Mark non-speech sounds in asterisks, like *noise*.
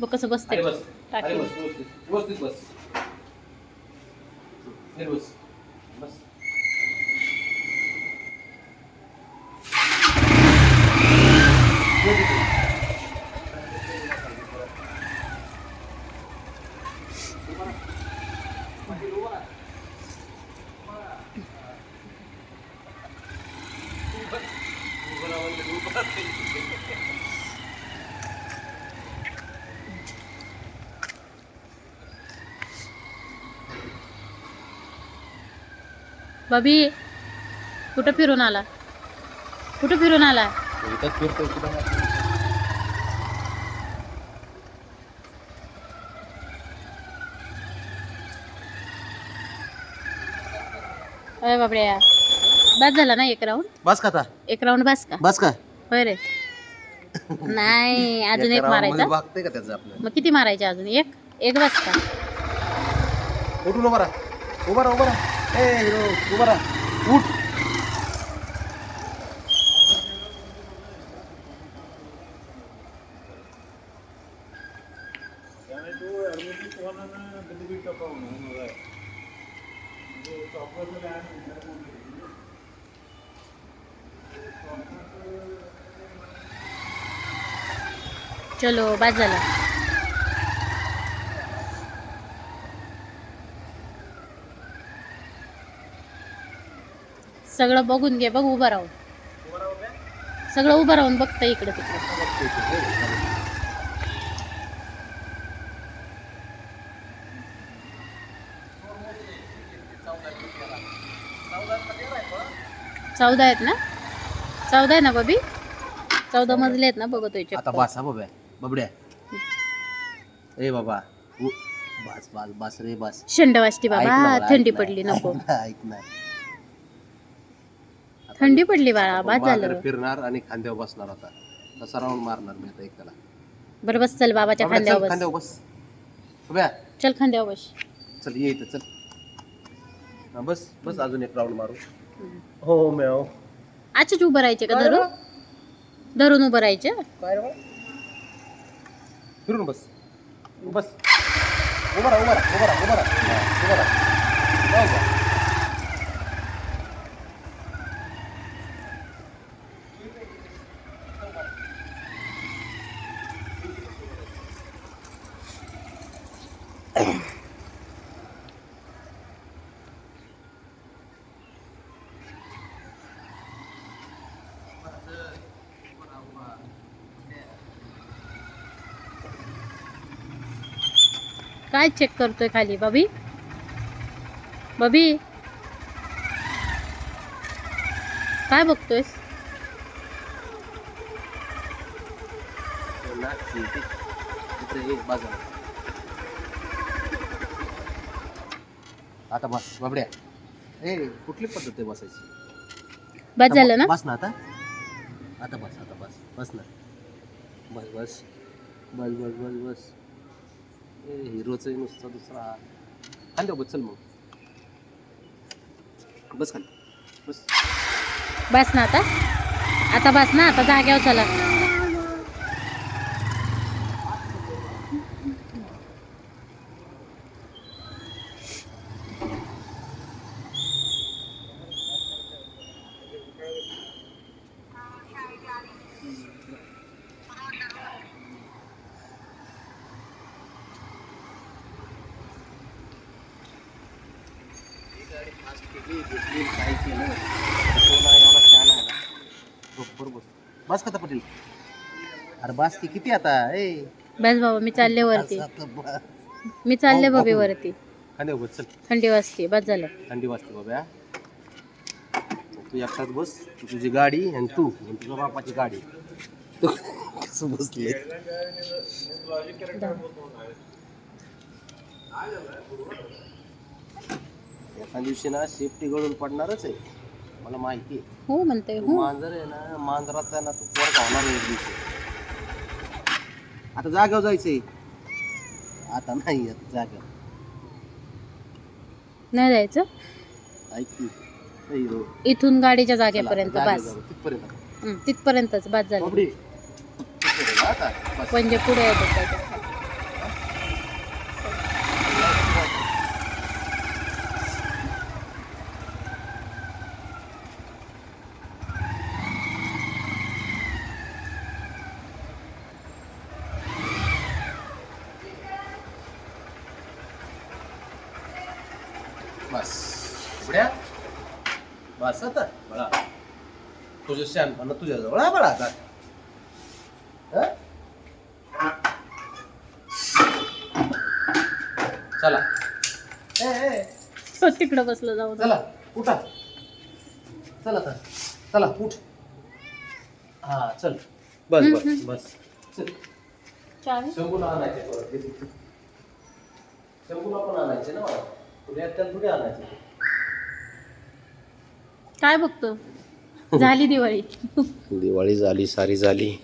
बघ कसं बसते. व्यवस्थित. बस. बस. बस. बबी कुठं फिरून आला? कुठं फिरून आला. अरे बापड्या बस झाला ना एक राऊंड बस का एक राऊंड बस का? बस का? होय रे. नाही अजून एक मारायचा? का त्याचं आपलं? मग किती मारायचे अजून? एक? एक बस का? उठून उभा राहा. उभा राहा उभा राहा. ए हिरो राहा. उठ. चलो बाय झाला. सगळं बघून घे बघ उभं राहून. सगळं उभं राहून बघतं इकडे तिकडे. चौदा आहेत ना? चौदा आहे ना बबी चौदा मजले आहेत ना बघतोय आता. बस हा बाबा बबड्या ए बाबा उ- बस बस बस रे बस. शंड वाजती ऐक बाबा थंडी पडली नको. *laughs* ऐक ना, ऐक ना आता थंडी पडली बाळा बाद माघारी झालं फिरणार आणि खांद्यावर बसणार आता. तसा राऊंड मारणार मी आता एक त्याला बरं बस चल बाबाच्या बाबड्या, चल, खांद्यावर बस. खांद्यावर बस चल खांद्यावर बस. चल ये इथं चल. हा, बस बस अजून एक राऊंड मारू. हो मॅव आजच उभं राहायचे का धरून? धरून उभं राहायचे? काय रे बा? फिरून बस. बस. उभा राहा उभा राहा उभा राहा उभा राहा हा, उभा राहा. जाऊ? काय चेक करतोय खाली? बबी? बबी? काय बघतोयस? आता बस बाबड्या. ए कुठली पद्धत आहे बसायची? बस झालं ना? बस ना आता? आता बस आता बस. बस ना. बस बस. बस बस बस बस. हिरोचं नुसतं दुसरा. खाली बस चल मग. बस खाली. बस. बस ना आता. आता बस ना आता जाग्यावर चला काय केलं तुला एवढा छान आहे ना बरोबर बस बस का पटेल? अरे बस की किती आता? ए. बस बाबा मी चालले वरती. मी चालले बबी. वरती. खाली बस चल. थंडी वाजते बस झालं. थंडी वाजते बाबा तू एकटाच बस तू तुझी गाडी आणि तू आणि तुझ्या बापाची गाडी. तू कसं बसले? एका दिवशी ना शेपटी गळून पडणारच आहे. मला माहिती आहे. हो म्हणते तू हो. मांजर आहे ना मांजराचा ना तू पोर खावणार आहे एक दिवशी. आता जाग्यावर जायचंय. आता नाही आता जाग्यावर नाही जायचं? ऐक की. हिरो इथून गाडीच्या चला, जागेपर्यंत जागेवर बस. जाऊ. तिथपर्यंत. हं, तिथपर्यंतच बाद झालं. आता. बस. म्हणजे पुढे येतात त्याच्याखाली. बस. उड्या बस आता. बळा. तुझं शहाणपणा तुझ्या जवळ आहे बळा आता. हं? चला. ए, ए, तो तिकडं बसलं जाऊ दे. चला उठा. चला तर. चला उठ. हा चल. बस हम्म, बस. बस. चल. चावी? शंभूला आणायचे परत. शंभूला पण आणायचे ना मला? तुला आणायचे. काय बघतो? झाली दिवाळी. दिवाळी झाली सारी झाली.